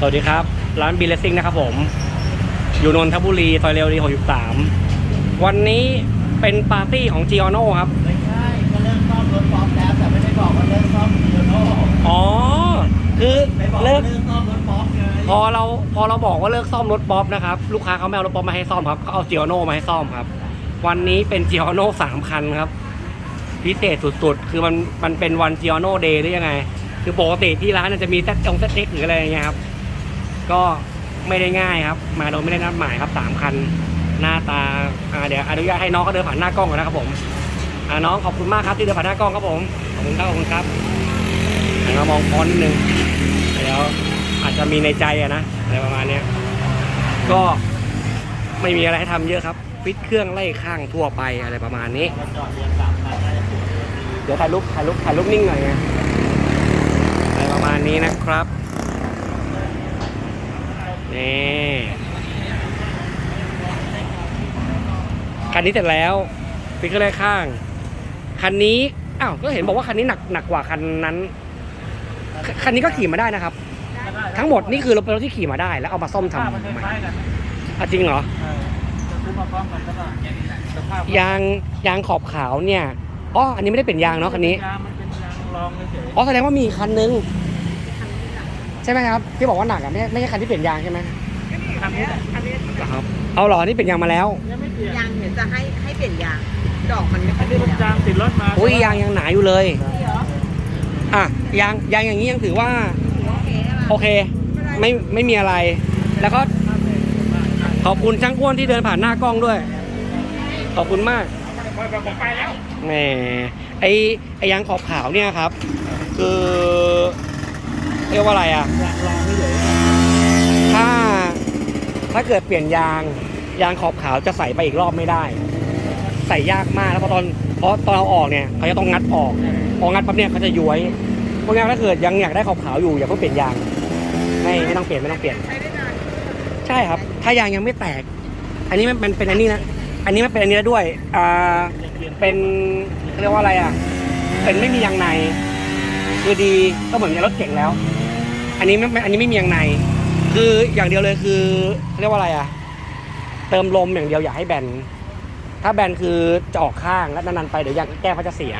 สวัสดีครับ ร้านบีเลสซิ่งนะครับผม อยู่นนทบุรีซอยเรวดี63 วันนี้เป็นปาร์ตี้ของ g ีออโนครับ ไม่ใช่ก็เลิกซ่อมรถป๊อปแล้วแต่ไม่ได้บอกว่าเลิกซ่อมฮีโร่อ๋อ คือไม่บอกเลิว่ากเลิกซ่อมรถป๊อปไงพอเราพอเราบอกว่าเลิกซ่อมรถป๊อปนะครับ ลูกค้าเขาไม่เอารถป๊อปมาให้ซ่อมครับเขาเอา g ีออโนมาให้ซ่อมครับ วันนี้เป็น g ีออโนสามคันครับ พิเศษสุดๆ คือมันมันเป็นวัน g ีออโนเดย์หรือยังไง คือปกติที่ร้านเนี่ยจะมีเซ็ตจงเซ็ตเอ็กหรืออะไรอย่างเงี้ยครับ ก็ไม่ได้ง่ายครับ มาโดยไม่ได้นัดหมายครับสามคัน หน้าตาอ่าเดี๋ยวอนุญาตให้น้องเขาเดินผ่านหน้ากล้องก่อนนะครับผมอ่าน้องขอบคุณมากครับที่เดินผ่านหน้ากล้องครับผมขอบคุณครับขอบคุณครับมามองฟอนนิดนึงเดี๋ยวอาจจะมีในใจอะนะอะไรประมาณเนี้ยก็ไม่มีอะไรให้ทำเยอะครับฟิตเครื่องไล่ข้างทั่วไปอะไรประมาณนี้ เดี๋ยวถ่ายรูปถ่ายรูปถ่ายรูปนิ่งหน่อยไงอะไรประมาณนี้นะครับ นี่คันนี้เสร็จแล้วฟิกเกอร์แรกข้าง คันนี้อ้าวก็เห็นบอกว่าคันนี้หนักหนักกว่าคันนั้น คันนี้ก็ขี่มาได้นะครับ ทั้งหมดนี่คือรถเป็นรถที่ขี่มาได้แล้วเอามาซ่อมทำภาพมันคใหม่ล้ายๆกันอะจริงเหรอเออจะซื้อมาพร้อมกันก็ได้สภาพยางยางขอบขาวเนี่ยอ๋ออันนี้ไม่ได้เป็นยางเนาะคันนี้ยางมันเป็นยางรองเฉยอ๋อแสดงว่ามีอีกคันนึงใช่ไหมครับที่บอกว่าหนักอะไม่ไม่ใช่คันที่เปลี่ยนยางใช่ไหมคันนี้อันนี้เอครับเอาหรอนี่เปลี่ยนยางมาแล้วยังไม่เปลี่ยนยางเดี๋ยวจะให้ให้เปลี่ยนยางดอกมันไม่ค่อันยนี้เปลี่ยนยางติดรถมาอุ้ยยางยังหนาอยู่เลยอะยางยางอย่างนี้ยังถือว่าโอเคไมโอเคไม่ไม่มีอะไร แล้วก็ขอบคุณช่างอ้วนที่เดินผ่านหน้ากล้องด้วย ขอบคุณมากผมไปแล้วแหมไอไอยางขอบขาวเนี่ยครับ คือ เรียกว่าอะไรอะยางรองเฉยถ้าถ้าเกิดเปลี่ยนยางยางขอบขาวจะใส่ไปอีกรอบไม่ได้ ใส่ยากมากแล้วพอตอนเพราะตอนเอาออกเนี่ยเขาจะต้องงัดออกพองัดปั๊บเนี่ยเขาจะย้วยเพราะงั้นถ้าเกิดยังอยากได้ขอบขาวอยู่อย่าเพิ่งเปลี่ยนยางไม่ไม่ต้องเปลี่ยนไม่ต้องเปลี่ยน ใช้ได้นานใช่ครับ ถ้ายางยังไม่แตก อันนี้มันมันเป็นอันนี้นะอันนี้มันเป็นอันนี้แล้วด้วยอ่าเป็นเขาเรียกว่าอะไรอะเป็นไม่มียางใน คือดีก็เหมือนกับรถเก่งแล้ว อันนี้ไม่อันนี้ไม่มียางใน คืออย่างเดียวเลยคือเรียกว่าอะไรอะเติมลมอย่างเดียวอย่าให้แบน ถ้าแบนคือจะออกข้างแล้วนานๆไปเดี๋ยวยางแก้เขาจะเสีย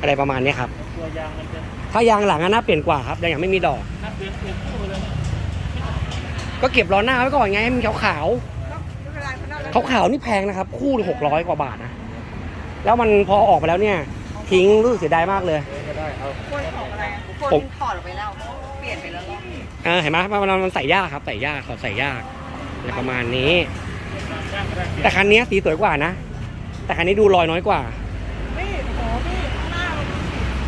อะไรประมาณนี้ครับ ตัวยางมันจะถ้ายางหลังอะน่าเปลี่ยนกว่าครับยางยังไม่มีดอก นับเปลี่ยนเปลี่ยนคู่เลยก็เก็บล้อหน้าไว้ก่อนไงให้มันขาวๆไม่เป็นไรเพราะนั่นขาวๆนี่แพงนะครับ คู่หกร้อยกว่าบาทนะ แล้วมันพอออกไปแล้วเนี่ย ทิ้งรู้สึกเสียดายมากเลย ได้เอาคนของอะไรอะคผมนถอดออกไปแล้วเปลี่ยนไปแล้วรอบนี้เออเห็นไหมมันมันใส่ยากครับใส่ยากขอใส่ยากอะไรประมาณนี้ย่างก็ได้แต่คันนี้สีสวยกว่านะ แต่คันนี้ดูรอยน้อยกว่านี่โอ้โหพี่ข้างหน้าเรา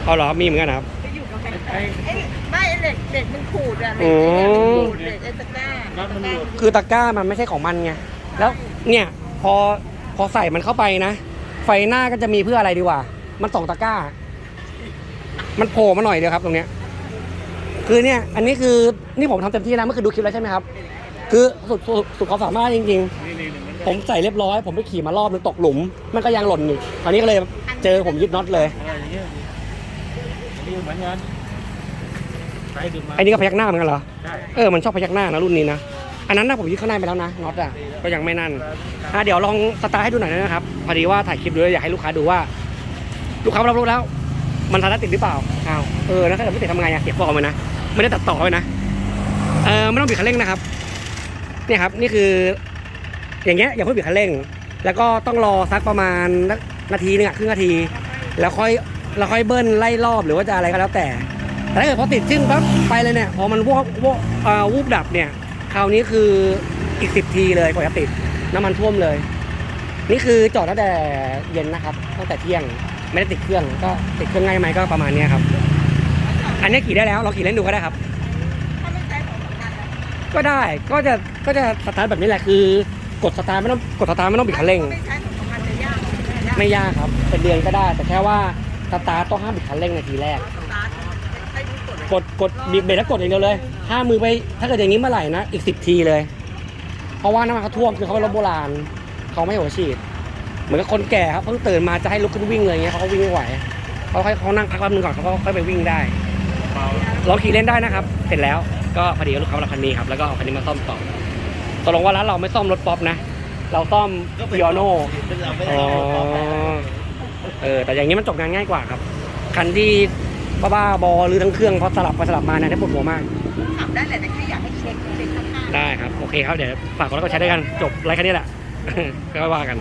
เอาเหรอมีเหมือนกันนะครับ ไปอยู่กับแบงค์ไอ้ไม่ไอ้เหล็กเหล็กมันขูดอะเหอืล็กมไอ้เนี่ยมันขูดเหล็กไอ้ตะกร้าน็อตมันหลุดคือตะกร้ามันไม่ใช่ของมันไงแล้วเนี่ยพอพอใส่มันเข้าไปนะ ไฟหน้าก็จะมีเพื่ออะไรดีกว่ามันสองตะกร้า มันโผล่มาหน่อยเดียวครับตรงเนี้ยคือเนี่ยอันนี้คือนี่ผมทำเต็มที่นะเมื่อคืนดูคลิปแล้วใช่ไหมครับ คือสุดสุดสุดความสามารถจริงนี่นี่หนึ่งมันๆผมใส่เรียบร้อย ผมไปขี่มารอบนึงตกหลุม มันก็ยังหล่นอีกคราวนี้ก็เลยเจอผมยึดน็อตเลยอะไรอย่างเงี้ยอันนี้เหมือนกันไปดึงมาไอ้นี่ก็พยักหน้าเหมือนกันเหรอใช่เออมันชอบพยักหน้านะรุ่นนี้นะอันนั้นนะผมยึดข้างในไปแล้วนะน็อตอะก็ยังไม่นั่นอะเดี๋ยวลองสตาร์ทให้ดูหน่อยนะครับพอดีว่าถ่ายคลิปด้วยอยากให้ลูกค้าดูว่า ลูกค้ารับรู้แล้ว มันสตาร์ทติดหรือเปล่าอ้าวเออนะถ้าเกิดไม่ติดทำไงอะเสียฟอร์มมันนะไม่ได้ตัดต่อไว้นะเออไม่ต้องบิดคันเร่งนะครับเนี่ยครับนี่คือ อย่างเงี้ยอย่าเพิ่งบิดคันเร่ง แล้วก็ต้องรอสักประมาณนาทีนึงอะครึ่งนาที แล้วค่อยแล้วค่อยเบิ้ลไล่รอบหรือว่าจะอะไรก็แล้วแต่แต่ถ้าเกิดพอติดจึ้งปั๊บไปเลยเนี่ยพอมันวอกวอกเอ่อวูบดับเนี่ยคราวนี้คืออีกสิบทีเลยกว่าจะติดน้ำมันท่วมเลย นี่คือจอดตั้งแต่เย็นนะครับตั้งแต่เที่ยง ไม่ได้ติดเครื่องก็ติดเครื่องง่ายไหมก็ประมาณนี้ครับ อันนี้ขี่ได้แล้วเราขี่เล่นดูก็ได้ครับ ก็ได้ก็จะก็จะสตาร์ทแบบนี้แหละคือกดสตาร์ทไม่ต้องกดสตาร์ทไม่ต้องบิดคันเร่งไม่ใช้ของสำคัญจะยากยากไม่ยากครับเป็นเดือนก็ได้ แต่แค่ว่าสตาร์ทต้องห้ามบิดคันเร่งในทีแรก กดกดบีบเบรกแล้วกดอย่างเดียวเลยห้ามมือไปถ้าเกิดอย่างนี้เมื่อไหร่นะอีกสิบทีเลย เพราะว่าน้ำมันเขาท่วมคือเขาเป็นรถโบราณเขาไม่หัวฉีด มือนกับคนแก่ครับเพิ่งตื่นมาจะให้ลุกขึ้นวิ่งเลยอย่างเงี้ยเขาก็วิ่งไม่ไหวเขาค่อยเขานั่งพักแป๊บนึงก่อนเขาก็ค่อยไปวิ่งได้เบาลองขี่เล่นได้นะครับ เสร็จแล้วเก็พอดีว่าลูกค้ารับคันนี้ครับแล้วก็เอาคันนี้มาซ่อมต่อตกลงว่าร้านเราไม่ซ่อมรถป๊อปนะ เราซ่อมพิออโน่เราไม่อ๋ได้อเอารถป๊อปนะเออแต่อย่างนี้มันจบงานง่ายกว่าครับ คันที่บ้าๆบอหรือทั้งเครื่องเพราะสลับไปสลับมาเนี่ยได้ปวดหัวมากขับได้แหละแต่แค่อยากให้เช็คเช็คข้างๆได้ครับ โอเคครับ เดี๋ยวฝากกดไลค์กดแชร์ด้วยกัน จบไลค์แค่นี้แหละก็ว่ากัน